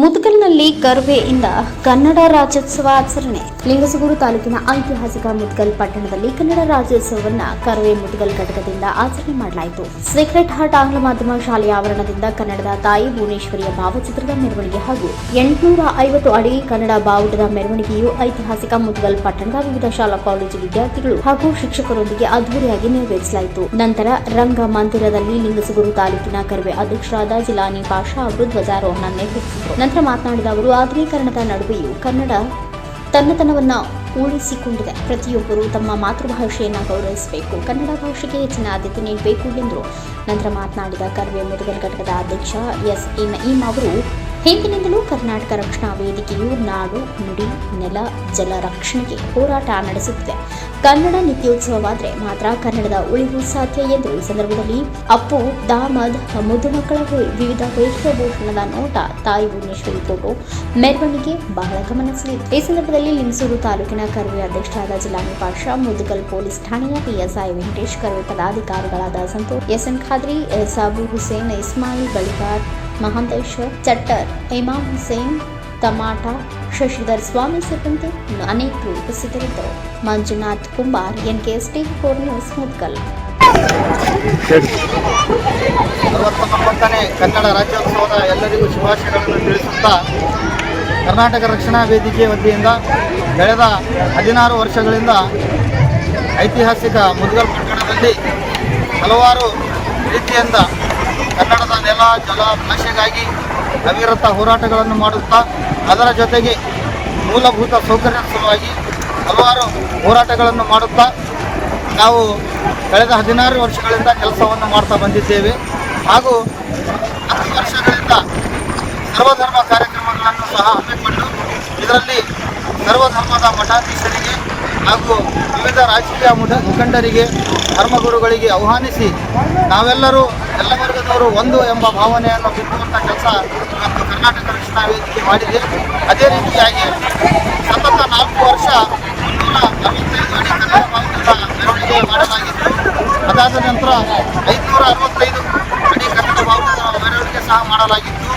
ಮುದ್ಗಲ್ನಲ್ಲಿ ಕರ್ವೆಯಿಂದ ಕನ್ನಡ ರಾಜ್ಯೋತ್ಸವ ಆಚರಣೆ. ಲಿಂಗಸಗೂರು ತಾಲೂಕಿನ ಐತಿಹಾಸಿಕ ಮುದ್ಗಲ್ ಪಟ್ಟಣದಲ್ಲಿ ಕನ್ನಡ ರಾಜ್ಯೋತ್ಸವವನ್ನು ಕರ್ವೆ ಮುದ್ಗಲ್ ಘಟಕದಿಂದ ಆಚರಣೆ ಮಾಡಲಾಯಿತು. ಸೀಕ್ರೆಟ್ ಹಾರ್ಟ್ ಆಂಗ್ಲ ಮಾಧ್ಯಮ ಶಾಲೆಯ ಆವರಣದಿಂದ ಕನ್ನಡದ ತಾಯಿ ಭುವನೇಶ್ವರಿಯ ಭಾವಚಿತ್ರದ ಮೆರವಣಿಗೆ ಹಾಗೂ ಎಂಟುನೂರ ಐವತ್ತು ಅಡಿ ಕನ್ನಡ ಬಾವುಟದ ಮೆರವಣಿಗೆಯು ಐತಿಹಾಸಿಕ ಮುದ್ಗಲ್ ಪಟ್ಟಣದ ವಿವಿಧ ಶಾಲಾ ಕಾಲೇಜು ವಿದ್ಯಾರ್ಥಿಗಳು ಹಾಗೂ ಶಿಕ್ಷಕರೊಂದಿಗೆ ಅದ್ದೂರಿಯಾಗಿ ನೆರವೇರಿಸಲಾಯಿತು. ನಂತರ ರಂಗ ಮಂದಿರದಲ್ಲಿ ಲಿಂಗಸಗೂರು ತಾಲೂಕಿನ ಕರ್ವೆ ಅಧ್ಯಕ್ಷರಾದ ಜಿಲಾನಿ ಪಾಷಾ ಅವರು ಧ್ವಜಾರೋಹಣ ನೆರವೇರಿಸಿದರು. ನಂತರ ಮಾತನಾಡಿದ ಅವರು, ಆಧುನೀಕರಣದ ನಡುವೆಯೂ ಕನ್ನಡ ತನ್ನತನವನ್ನ ಉಳಿಸಿಕೊಂಡಿದೆ. ಪ್ರತಿಯೊಬ್ಬರು ತಮ್ಮ ಮಾತೃಭಾಷೆಯನ್ನು ಗೌರವಿಸಬೇಕು. ಕನ್ನಡ ಭಾಷೆಗೆ ಹೆಚ್ಚಿನ ಆದ್ಯತೆ ನೀಡಬೇಕು ಎಂದರು ನಂತರ ಮಾತನಾಡಿದ ಕರ್ವೆ ಮುದಗಲ್ ಘಟಕದ ಅಧ್ಯಕ್ಷ ಎಸ್ ನಯೀಂ ಅವರು ಹಿಂದಿನಿಂದಲೂ ಕರ್ನಾಟಕ ರಕ್ಷಣಾ ವೇದಿಕೆಯು ನಾಡು, ನುಡಿ, ನೆಲ, ಜಲ ರಕ್ಷಣೆಗೆ ಹೋರಾಟ ನಡೆಸುತ್ತಿದೆ. ಕನ್ನಡ ನಿತ್ಯೋತ್ಸವವಾದರೆ ಮಾತ್ರ ಕನ್ನಡದ ಉಳಿವು ಸಾಧ್ಯ ಎಂದು ಈ ಸಂದರ್ಭದಲ್ಲಿ ಅಪ್ಪು, ದಾಮದ್, ಮುದ್ದು ಮಕ್ಕಳ ವಿ- ವಿವಿಧ ವೇಷಭೂಷಣದ ನೋಟ ತಾಯಿ ಭುವನೇಶ್ವರಿ ಫೋಟೋ ಮೆರವಣಿಗೆ ಬಹಳ ಗಮನ ಸೆಳೆಯಿತು ಈ ಸಂದರ್ಭದಲ್ಲಿ ಲಿಂಗಸೂರು ತಾಲೂಕಿನ ಕರ್ವೆ ಅಧ್ಯಕ್ಷರಾದ ಜಿಲ್ಲಾ ನಿಪಾಶ ಮುದುಗಲ್ ಪೊಲೀಸ್ ಠಾಣೆಯ ಪಿಎಸ್ಐ ವೆಂಕಟೇಶ್, ಕರ್ವೆ ಪದಾಧಿಕಾರಿಗಳಾದ ಸಂತೋಷ್, ಎಸ್ಎನ್ ಖಾದ್ರಿ ಸಾಬು ಹುಸೇನ್, ಇಸ್ಮಾಯಿಲ್, ಬಳಿಗಾರ್ ಮಹಾಂತೇಶ್ ಚಟ್ಟರ್ ಇಮಾಮ್ ಹುಸೇನ್, ತಮಾಟ, ಶಶಿಧರ್ ಸ್ವಾಮಿ ಸೇರಿದಂತೆ ಅನೇಕರು ಉಪಸ್ಥಿತರಿದ್ದರು. Manjunath Kumbar S T four news Mudgal. Kannada ರಾಜ್ಯೋತ್ಸವದ ಎಲ್ಲರಿಗೂ ಶುಭಾಶಯಗಳನ್ನು ತಿಳಿಸುತ್ತಾ ಕರ್ನಾಟಕ ರಕ್ಷಣಾ ವೇದಿಕೆ ವತಿಯಿಂದ ಕಳೆದ ಹದಿನಾರು ವರ್ಷಗಳಿಂದ ಐತಿಹಾಸಿಕ ಮುದ್ಗಲ್ ಪಟ್ಟಣದಲ್ಲಿ ಹಲವಾರು ರೀತಿಯಿಂದ ಕನ್ನಡದ ನೆಲ, ಜಲ, ಭಾಷೆಗಾಗಿ ಅವಿರತ ಹೋರಾಟಗಳನ್ನು ಮಾಡುತ್ತಾ, ಅದರ ಜೊತೆಗೆ ಮೂಲಭೂತ ಸೌಕರ್ಯದ ಸಲುವಾಗಿ ಹಲವಾರು ಹೋರಾಟಗಳನ್ನು ಮಾಡುತ್ತಾ, ನಾವು ಕಳೆದ ಹದಿನಾರು ವರ್ಷಗಳಿಂದ ಕೆಲಸವನ್ನು ಮಾಡ್ತಾ ಬಂದಿದ್ದೇವೆ. ಹಾಗೂ ಹತ್ತು ವರ್ಷಗಳಿಂದ ಸರ್ವಧರ್ಮ ಕಾರ್ಯಕ್ರಮಗಳನ್ನು ಸಹ ಹಮ್ಮಿಕೊಂಡು ಇದರಲ್ಲಿ ಸರ್ವಧರ್ಮದ ಮಠಾಧೀಶರಿಗೆ ಹಾಗೂ ವಿವಿಧ ರಾಜಕೀಯ ಮುಖ ಮುಖಂಡರಿಗೆ, ಧರ್ಮಗುರುಗಳಿಗೆ ಆಹ್ವಾನಿಸಿ ನಾವೆಲ್ಲರೂ ಎಲ್ಲ ವರ್ಗದವರು ಒಂದು ಎಂಬ ಭಾವನೆಯನ್ನು ಬಿಟ್ಟುವಂಥ ಕೆಲಸ ಇವತ್ತು ಕರ್ನಾಟಕ ರಕ್ಷಣಾ ವೇದಿಕೆ ಮಾಡಿದೆ. ಅದೇ ರೀತಿಯಾಗಿ ಸತತ ನಾಲ್ಕು ವರ್ಷ ಮುನ್ನೂರ ಅರವತ್ತೈದು ಅಡಿ ಕನ್ನಡ ಭಾವನೆಗಳ ಮೆರವಣಿಗೆ ಮಾಡಲಾಗಿತ್ತು. ಅದಾದ ನಂತರ ಐದುನೂರ ಅರವತ್ತೈದು ಅಡಿ ಕನ್ನಡ ಬಾವುಟದ ಮೆರವಣಿಗೆ ಸಹ ಮಾಡಲಾಗಿತ್ತು.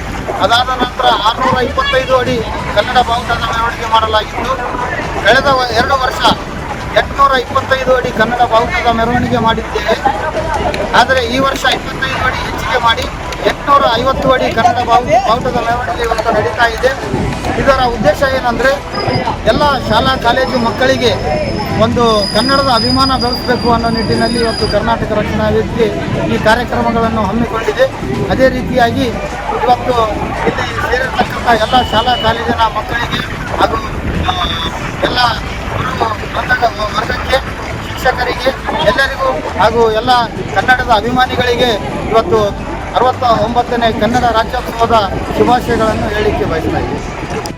ಅದಾದ ನಂತರ ಆರುನೂರ ಇಪ್ಪತ್ತೈದು ಅಡಿ ಕನ್ನಡ ಬಾವುಟದ ಮೆರವಣಿಗೆ ಮಾಡಲಾಗಿತ್ತು. ಕಳೆದ ಎರಡು ವರ್ಷ ಎಂಟುನೂರ ಇಪ್ಪತ್ತೈದು ಅಡಿ ಕನ್ನಡ ಬಾವುಟದ ಮೆರವಣಿಗೆ ಮಾಡಿದ್ದೇವೆ. ಆದರೆ ಈ ವರ್ಷ ಇಪ್ಪತ್ತೈದು ಅಡಿ ಹೆಚ್ಚಿಗೆ ಮಾಡಿ ಎಂಟುನೂರ ಐವತ್ತು ಅಡಿ ಕನ್ನಡ ಬಾವು ಬಾವುಟದ ಮೆರವಣಿಗೆ ಇವತ್ತು ನಡೀತಾ ಇದೆ. ಇದರ ಉದ್ದೇಶ ಏನಂದರೆ ಎಲ್ಲ ಶಾಲಾ, ಕಾಲೇಜು ಮಕ್ಕಳಿಗೆ ಒಂದು ಕನ್ನಡದ ಅಭಿಮಾನ ಬೆಳೆಸಬೇಕು ಅನ್ನೋ ನಿಟ್ಟಿನಲ್ಲಿ ಇವತ್ತು ಕರ್ನಾಟಕ ರಕ್ಷಣಾ ವೇದಿಕೆ ಈ ಕಾರ್ಯಕ್ರಮಗಳನ್ನು ಹಮ್ಮಿಕೊಂಡಿದೆ. ಅದೇ ರೀತಿಯಾಗಿ ಇವತ್ತು ಇಲ್ಲಿ ಸೇರಿರ್ತಕ್ಕಂಥ ಎಲ್ಲ ಶಾಲಾ, ಕಾಲೇಜಿನ ಮಕ್ಕಳಿಗೆ ಹಾಗೂ ಎಲ್ಲ ವೃಂದದ ವರ್ಗಕ್ಕೆ ಶಿಕ್ಷಕರಿಗೆ ಎಲ್ಲರಿಗೂ ಹಾಗೂ ಎಲ್ಲ ಕನ್ನಡದ ಅಭಿಮಾನಿಗಳಿಗೆ ಇವತ್ತು ಅರವತ್ತ ಒಂಬತ್ತನೇ ಕನ್ನಡ ರಾಜ್ಯೋತ್ಸವದ ಶುಭಾಶಯಗಳನ್ನು ಹೇಳಿಕೆ ಬಯಸ್ತಾ ಇದ್ದೀನಿ.